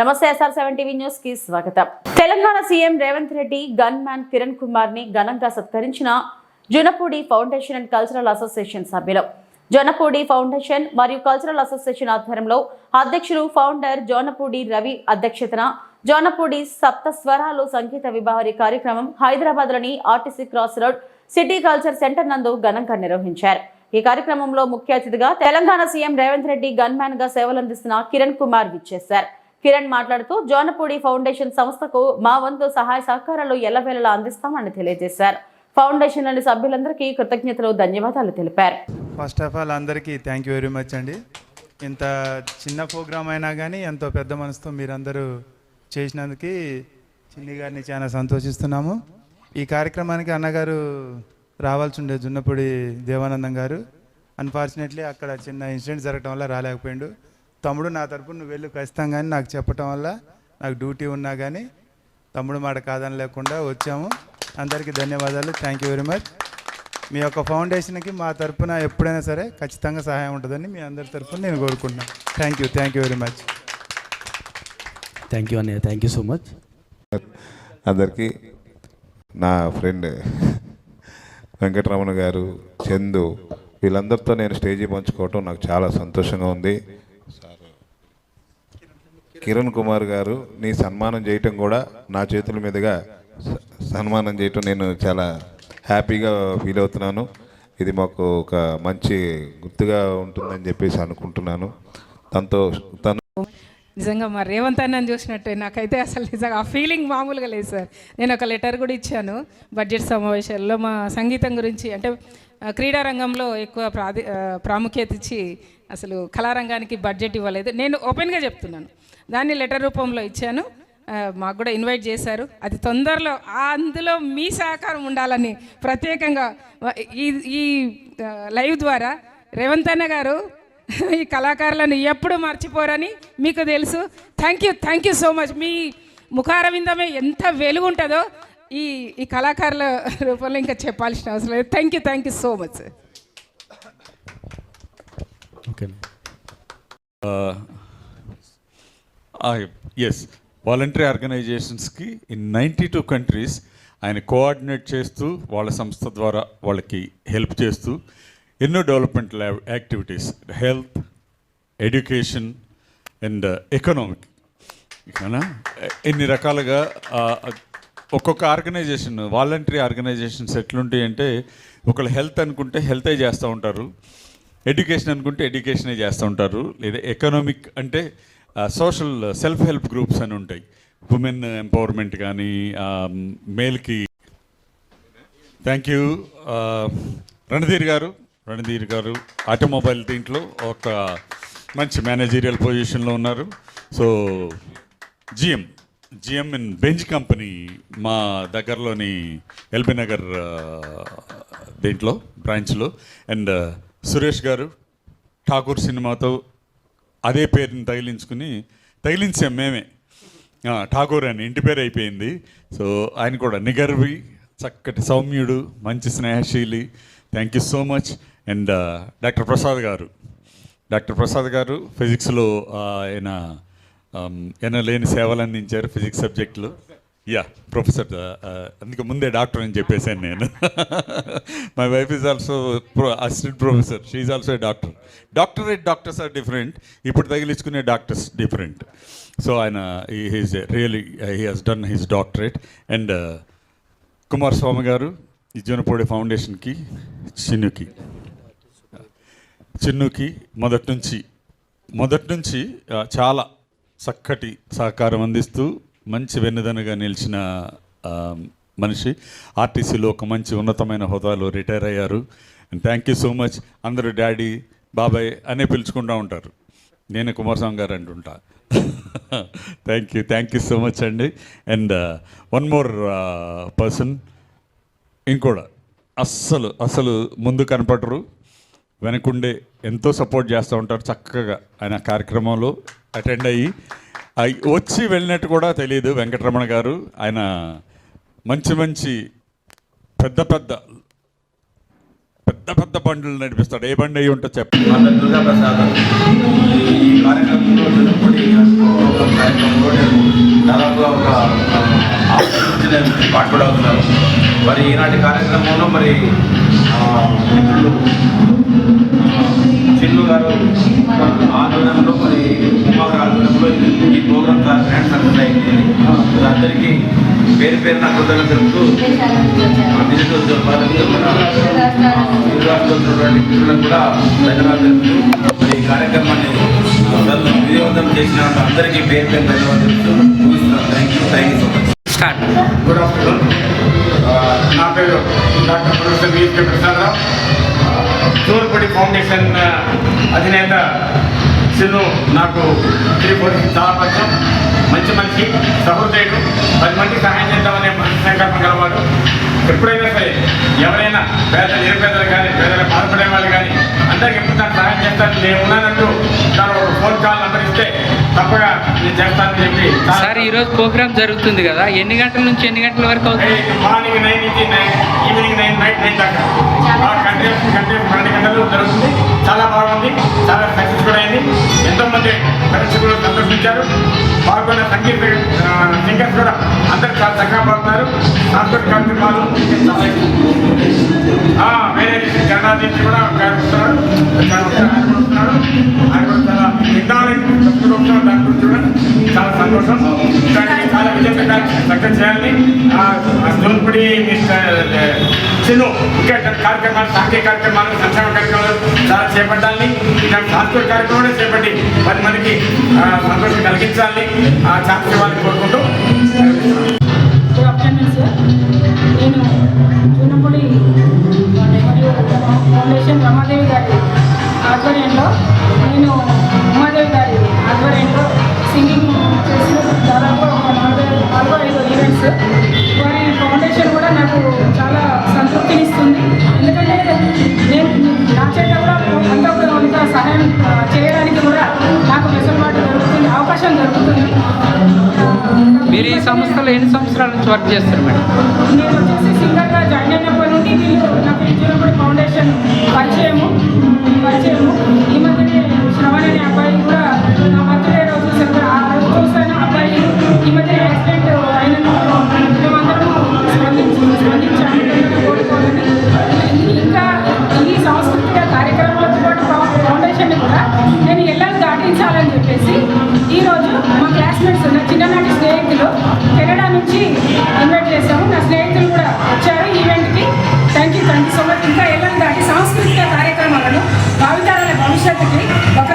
నమస్తే SR seven TV న్యూస్కి స్వాగతం. Telangana CM Revanth Reddy gunman Kiran కుమార్ని ఘనంగా సత్కరించిన Junapudi foundation and cultural association సభ్యులు. జోనపూడి ఫౌండేషన్ మరియు కల్చరల్ అసోసియేషన్ ఆధ్వర్యంలో అధ్యక్షులు ఫౌండర్ జోనపూడి రవి అధ్యక్షతన జోనపూడి సప్త స్వరాలు సంగీత విభావరి కార్యక్రమం హైదరాబాద్లోని RTC cross road city culture centre నందు ఘనంగా నిర్వహించారు. ఈ కార్యక్రమంలో ముఖ్య అతిథిగా తెలంగాణ సీఎం రేవంత్ రెడ్డి గన్ మ్యాన్గా సేవలందిస్తున్న కిరణ్ కుమార్ విచ్చేశారు. కిరణ్ మాట్లాడుతూ జోనపూడి ఫౌండేషన్ సంస్థకు మా వంతు సహాయ సహకారాలు ఎల్లవేళలా అందిస్తామని తెలియజేశారు. ఫౌండేషన్లోని సభ్యులందరికీ కృతజ్ఞతలు ధన్యవాదాలు తెలిపారు. ఫస్ట్ ఆఫ్ ఆల్ అందరికీ థ్యాంక్ యూ వెరీ మచ్ అండి. ఇంత చిన్న ప్రోగ్రామ్ అయినా కానీ ఎంతో పెద్ద మనసుతో మీరందరూ చేసినందుకు చిన్ని గారిని చాలా సంతోషిస్తున్నాము. ఈ కార్యక్రమానికి అన్నగారు రావాల్సి ఉండే జున్నపూడి దేవానందం గారు. అన్ఫార్చునేట్లీ అక్కడ చిన్న ఇన్సిడెంట్ జరగడం వల్ల రాలేకపోయిండు. తమ్ముడు నా తరపున నువ్వు వెళ్ళు ఖచ్చితంగా కానీ నాకు చెప్పటం వల్ల నాకు డ్యూటీ ఉన్నా కానీ తమ్ముడు మాట కాదని లేకుండా వచ్చాము. అందరికీ ధన్యవాదాలు. థ్యాంక్ యూ వెరీ మచ్ మీ యొక్క ఫౌండేషన్కి మా తరపున ఎప్పుడైనా సరే ఖచ్చితంగా సహాయం ఉంటుందని మీ అందరి తరపున నేను కోరుకుంటున్నాను thank you thank you very much thank you అన్నయ్య థ్యాంక్ యూ సో మచ్ అందరికీ నా ఫ్రెండ్ వెంకటరమణ గారు చందు వీళ్ళందరితో నేను స్టేజీ పంచుకోవటం నాకు చాలా సంతోషంగా ఉంది. సార్. కిరణ్ కుమార్ గారు నీ సన్మానం చేయటం కూడా నా చేతుల మీదుగా సన్మానం చేయటం నేను చాలా హ్యాపీగా ఫీల్ అవుతున్నాను ఇది మాకు ఒక మంచి గుర్తుగా ఉంటుందని చెప్పేసి అనుకుంటున్నాను. తనతో తను నిజంగా మా రేవంత్ అన్నని చూసినట్టే నాకైతే అసలు నిజంగా ఆ ఫీలింగ్ మామూలుగా లేదు సార్. నేను ఒక లెటర్ కూడా ఇచ్చాను. బడ్జెట్ సమావేశాల్లో మా సంగీతం గురించి అంటే క్రీడారంగంలో ఎక్కువ ప్రాధి ప్రాముఖ్యత ఇచ్చి అసలు కళారంగానికి బడ్జెట్ ఇవ్వలేదు. నేను ఓపెన్గా చెప్తున్నాను. దాన్ని లెటర్ రూపంలో ఇచ్చాను. మాకు కూడా ఇన్వైట్ చేశారు. అది తొందరలో అందులో మీ సహకారం ఉండాలని ప్రత్యేకంగా ఈ ఈ లైవ్ ద్వారా రేవంత్ అన్న గారు ఈ కళాకారులను ఎప్పుడు మర్చిపోరని మీకు తెలుసు. Thank you thank you so much. మీ ముఖారవిందమే ఎంత వెలుగుంటుందో ఈ ఈ కళాకారుల రూపంలో ఇంకా చెప్పాల్సిన అవసరం లేదు. Thank you thank you so much okay yes voluntary ఆర్గనైజేషన్స్కి in ninety two countries ఆయన కోఆర్డినేట్ చేస్తూ వాళ్ళ సంస్థ ద్వారా వాళ్ళకి హెల్ప్ చేస్తూ ఎన్నో development activities health education and economic ఇకనా ఎన్ని రకాలుగా ఆ, ఒక్కొక్క ఆర్గనైజేషన్ వాలంటరీ ఆర్గనైజేషన్స్ ఎట్లుంటాయి అంటే ఒకళ్ళు హెల్త్ అనుకుంటే హెల్తే చేస్తూ ఉంటారు ఎడ్యుకేషన్ అనుకుంటే ఎడ్యుకేషనే చేస్తూ ఉంటారు లేదా ఎకనామిక్ అంటే సోషల్ సెల్ఫ్ హెల్ప్ గ్రూప్స్ అని ఉంటాయి. ఉమెన్ ఎంపవర్మెంట్ కానీ మేల్కి. థ్యాంక్ యూ రణధీర్ గారు రణధీర్ గారు ఆటోమొబైల్ దీంట్లో ఒక మంచి మేనేజీరియల్ పొజిషన్లో ఉన్నారు. So GM. జిఎంఎన్ బెంజ్ కంపెనీ మా దగ్గరలోని ఎల్బీ నగర్ దీంట్లో బ్రాంచ్లో అండ్ సురేష్ గారు ఠాకూర్ సినిమాతో అదే పేరుని తగిలించుకుని తగిలించాం మేమే. ఠాకూర్ అని ఇంటి పేరు అయిపోయింది. సో ఆయన కూడా నిగర్వి చక్కటి సౌమ్యుడు మంచి స్నేహశీలి. Thank you so much and doctor Prasad garu. Doctor Prasad గారు ఫిజిక్స్లో ఆయన Um, ఎనలేని సేవలు అందించారు ఫిజిక్స్ సబ్జెక్టులో. యా ప్రొఫెసర్ uh, uh, అందుకే ముందే డాక్టర్ అని చెప్పేశాను నేను. My wife is also assistant professor she also a doctor doctorate doctors are different ఇప్పుడు తగిలించుకునే డాక్టర్స్ డిఫరెంట్ సో ఆయన he's really he has done his doctorate and Kumaraswamy garu Jeevanapudi ఫౌండేషన్కి చిన్నుకి చిన్నుకి మొదటి నుంచి మొదటి నుంచి uh, చాలా చక్కటి సహకారం అందిస్తూ మంచి వెన్నదనగా నిలిచిన మనిషి. ఆర్టీసీలో ఒక మంచి ఉన్నతమైన హోదాలో రిటైర్ అయ్యారు. And thank you so much అందరూ డాడీ బాబాయ్ అనే పిలుచుకుంటూ ఉంటారు. నేను కుమారస్వామి గారు అంటుంటా. Thank you thank you so much అండి. అండ్ వన్ మోర్ పర్సన్ ఇంకోడా? అస్సలు అసలు ముందు కనపడరు. వెనకుండే ఎంతో సపోర్ట్ చేస్తూ ఉంటారు చక్కగా ఆయన కార్యక్రమంలో. అటెండ్ అయ్యి అయి వచ్చి వెళ్ళినట్టు కూడా తెలియదు వెంకటరమణ గారు. ఆయన మంచి మంచి పెద్ద పెద్ద పెద్ద పెద్ద బండ్లు నడిపిస్తాడు. ఏ బండి అయ్యి ఉంటే చెప్పండి దాదాపుగా ఒక నేను పాటుపడవుతున్నాను మరి ఈనాటి కార్యక్రమంలో మరి మిత్రులు చిన్ను గారు ఆధ్వర్యంలో మరి ఈ- ప్రోగ్రామ్ గ్రాండ్ సక్సెస్ అయింది అందరికీ పేరు పేరు నా కృతజ్ఞతలు తెలుపుతూ మిత్రులకు కూడా ధన్యవాదాలు తెలుపుతూ మరి ఈ కార్యక్రమాన్ని విజయవంతం చేసిన అందరికీ పేరు పేరు ధన్యవాదాలు తెలుపుతూ ముగిస్తున్నాను thank you thank you so much good afternoon. నా పేరు doctor professor VSK Prasadarao. Turpadi foundation అధినేత చిన్ను నాకు చాలా పరిచయం మంచి మనిషి సహృదయుడు. పది మందికి సహాయం చేద్దామనే మంచి సంకల్పం గలవాడు. ఎప్పుడైనా సరే ఎవరైనా పేద నిరుపేదలు కానీ పేదలు బాధపడే వాళ్ళు కానీ అందరికి ఎప్పుడు తను సహాయం చేస్తాను నేను ఉన్నానంటూ తను ఒక ఫోన్ కాల్ నంబర్ ఇస్తే తప్పగా నేను చేస్తానని చెప్పి సార్ ఈరోజు ప్రోగ్రామ్ జరుగుతుంది కదా. ఎన్ని గంటల నుంచి ఎన్ని గంటల వరకు అవుతుంది? మార్నింగ్ నైన్ నుంచి nine evening nine night nine దాకా. కంటిన్యూస్ కంటిన్యూస్ పన్నెండు గంటలు జరుగుతుంది. చాలా బాగుంది. చాలా మంది ప్రేక్షకులు సందర్శించారు పాల్గొన్న సంగీత సింగర్స్ కూడా అందరూ చాలా చక్కగా పాడుతున్నారు సాంస్కృతిక కార్యక్రమాలు వేరే జగన్నాథ్ నుంచి కూడా ఒక వస్తున్నారు. చాలా ఆయన కూడా చాలా విధానం దాని గురించి కూడా చాలా సంతోషం. చాలా విజయంగా చక్కగా చేయాలని ఆ, ఆ జోన్పుడి మిస్టర్ ఇంకా కార్యక్రమాలు సాంఘిక కార్యక్రమాలు సంక్షేమ కార్యక్రమాలు చాలా చేపట్టాలని ఇట్లాంటి సాంస్కృతిక కార్యక్రమాలు చేపట్టి పది మందికి సంతోషం కలిగించాలని ఆ కోరుకుంటూ గుడ్ ఆఫ్టర్నూన్ సార్ నేను జూనపూడి ఫౌండేషన్ రమాదేవి గారి మీరు ఈ సంస్థలో ఎన్ని సంవత్సరాల నుంచి వర్క్ చేస్తారు మేడం? నేను వచ్చేసి సింగర్గా జాయిన్ అయినప్పటి నుండి వీళ్ళు నాకు ఇచ్చినప్పుడు ఫౌండేషన్ పరిచయము పరిచయము. ఈ మధ్యనే శ్రవణ్ అనే అబ్బాయి కూడా నా బర్త్డే రోజు సెలబ్రే- ఆ రోజు చూశాను అబ్బాయి ఈ మధ్య యాక్సిడెంట్ అయినందుకు మేమందరం స్పందించి స్పందించాము. కోరుకోవాలని ఇంకా ఈ సాంస్కృతిక కార్యక్రమాలతో పాటు ఫౌండేషన్ కూడా నేను ఎలా దాటించాలని చెప్పేసి ఈరోజు మా క్లాస్మేట్స్ నా చిన్ననాటి స్నేహితులు కెనడా నుంచి ఇన్వైట్ చేశాము. నా స్నేహితులు కూడా వచ్చారు ఈవెంట్కి thank you thank you so much ఇంకా ఎల్లాలు దాటి సాంస్కృతిక కార్యక్రమాలను భావితరాల భవిష్యత్తుకి ఒక